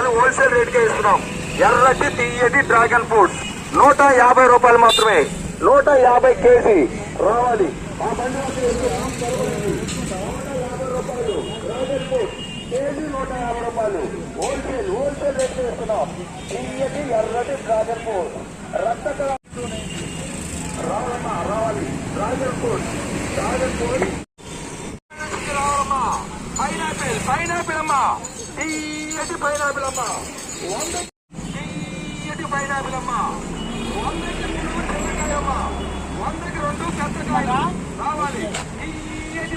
రూపాయలు హోల్సేల్ రేట్కే ఇస్తున్నాం. ఎర్రటి తీయటి డ్రాగన్ ఫ్రూట్ నూట యాభై రూపాయలు మాత్రమే. నూట యాభై కేజీ. రావాలి. ఆ బండి యాభై రూపాయలు డ్రాగన్ ఫ్రూట్ కేజీ నూట యాభై రూపాయలు. హోల్సేల్ హోల్సేల్ రేట్కే ఇస్తున్నాం. తీయటి ఎర్రటి డ్రాగన్ ఫ్రూట్ రక్త రావాలమ్మా రావాలి డ్రాగన్ ఫ్రూట్ డ్రాగన్ ఫ్రూట్ రావాలమ్మా పైనాపిల్ పైనాపిల్ అమ్మా. తీయటి పైనాపిల్ అమ్మ వంద తీయటి పైనాపిల్ అమ్మ వందకి మూడు తెల్లకాయ అమ్మా వందకి రెండు కత్తకాయ రావాలి. తీయటి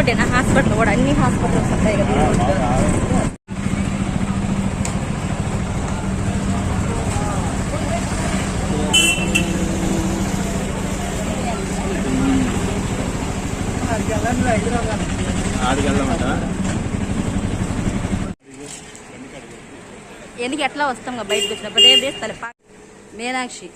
రోడ్డేనా హాస్పిటల్ కూడా అన్ని హాస్పిటల్స్ ఉంటాయి కదా ఎందుకు ఎట్లా వస్తాం బయటకు వచ్చినప్పుడు? రేపు చేస్తాను మీనాక్షి.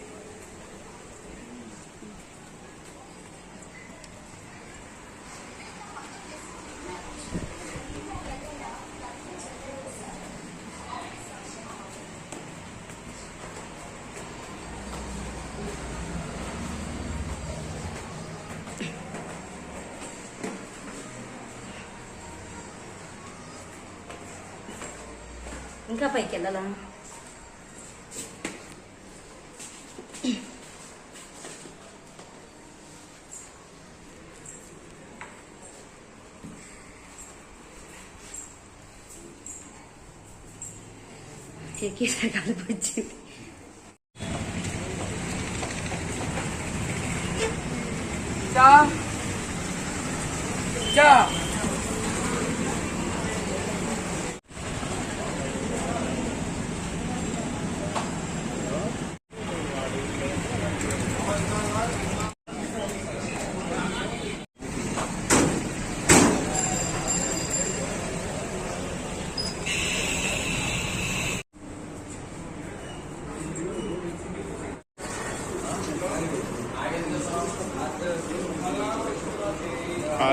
ఇంకా పైకి వెళ్ళదాం ఎక్కేసా కలుపు వచ్చింది 자,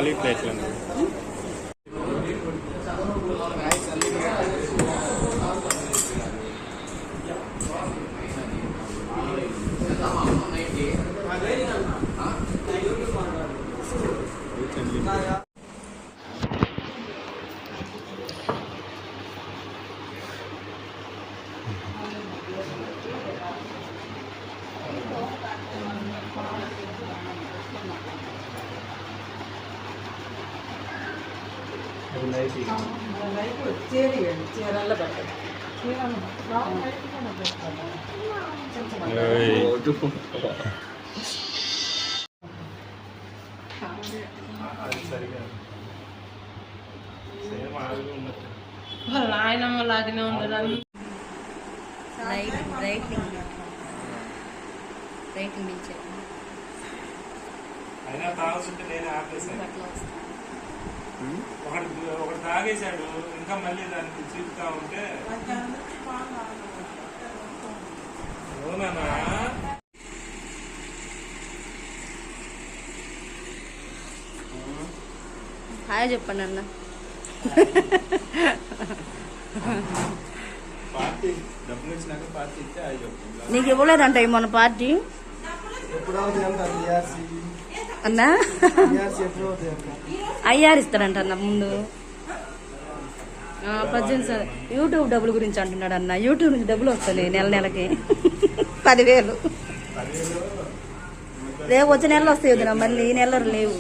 ఖాళీ ప్లేట్లు అండి వాళ్ళ నాయనమ్మ లాగానే ఉండదు లైట్ రైటింగ్ రైటింగ్ అయినా తాగుతుంటే నేనే అట్లా వస్తుంది ఒకటి ఒకటి తాగేశాడు ఇంకా మళ్ళీ దానికి చూపుతా ఉంటే. అవునా హాయ్ చెప్పండి అన్న. నీకు ఇవ్వలేదంట ఈ మొన్న పార్టీ అన్నా? ఐఆర్ ఇస్తాడంట అన్న ముందు పద్దెనిమిది సార్ యూట్యూబ్ డబ్బుల గురించి అంటున్నాడు అన్న. యూట్యూబ్ నుంచి డబ్బులు వస్తాయి నెల నెలకి. పదివేలు. రేపు వచ్చే నెలలో వస్తాయి వదినా మళ్ళీ ఈ నెలలో లేవు.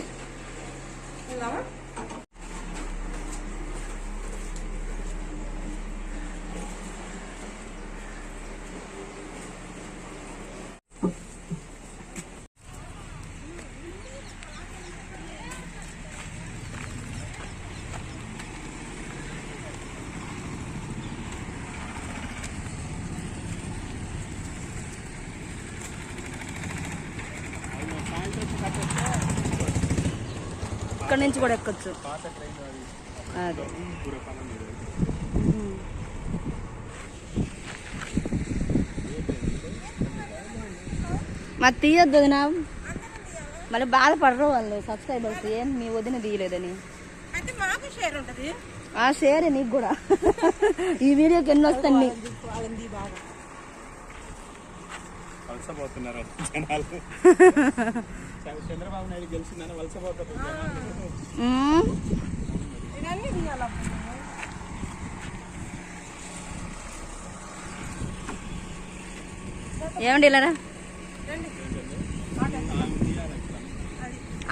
ఇక్కడ నుంచి కూడా ఎక్కొచ్చు. అదే. మరి తీయొద్దు వదినా. మళ్ళీ బాధపడరు వాళ్ళు సబ్స్క్రైబర్స్ ఏం మీ వదిన తీయలేదని. ఆ షేర్ నీకు కూడా. ఈ వీడియోకి ఎన్ని వస్తాయి వలసపోతున్నారు జనాలు. చంద్రబాబు నాయుడు గెలిచిందని వలసపోతారు ఏమండి ఇలారా?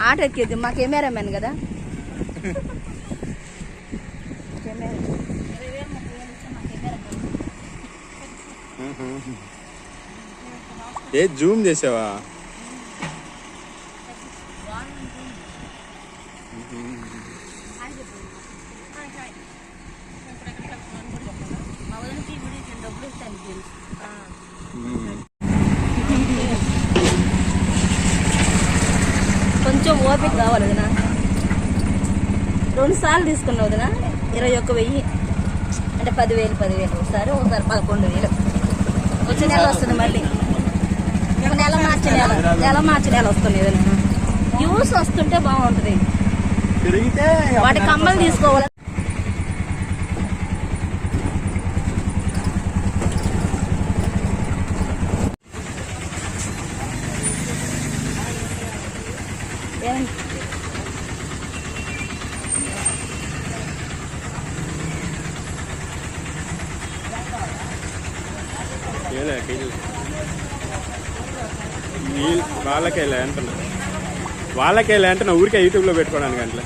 ఆట ఎక్కేది. మా కెమెరామెన్ కదా. కెమెరా. ఏ జూమ్ చేసావా? కొంచెం ఓపిక కావాలి వదినా. రెండు సార్లు తీసుకున్నావు వదినా. ఇరవై ఒక్క వెయ్యి. అంటే పదివేలు పదివేలు. ఒకసారి ఒకసారి పదకొండు వేలు. వచ్చే నెల వస్తుంది మళ్ళీ. ఒక నెల మార్చి నెల నెల మార్చి నెల వస్తుంది యూస్ వస్తుంటే బాగుంటుంది వాటి కమ్మలు తీసుకోవాలి. ఏమండి ఏలే కేజీ వాళ్ళకే లే అంటున్నా. వాళ్ళకే అంటున్నా ఊరికే యూట్యూబ్లో పెట్టుకోవడానికి అంటే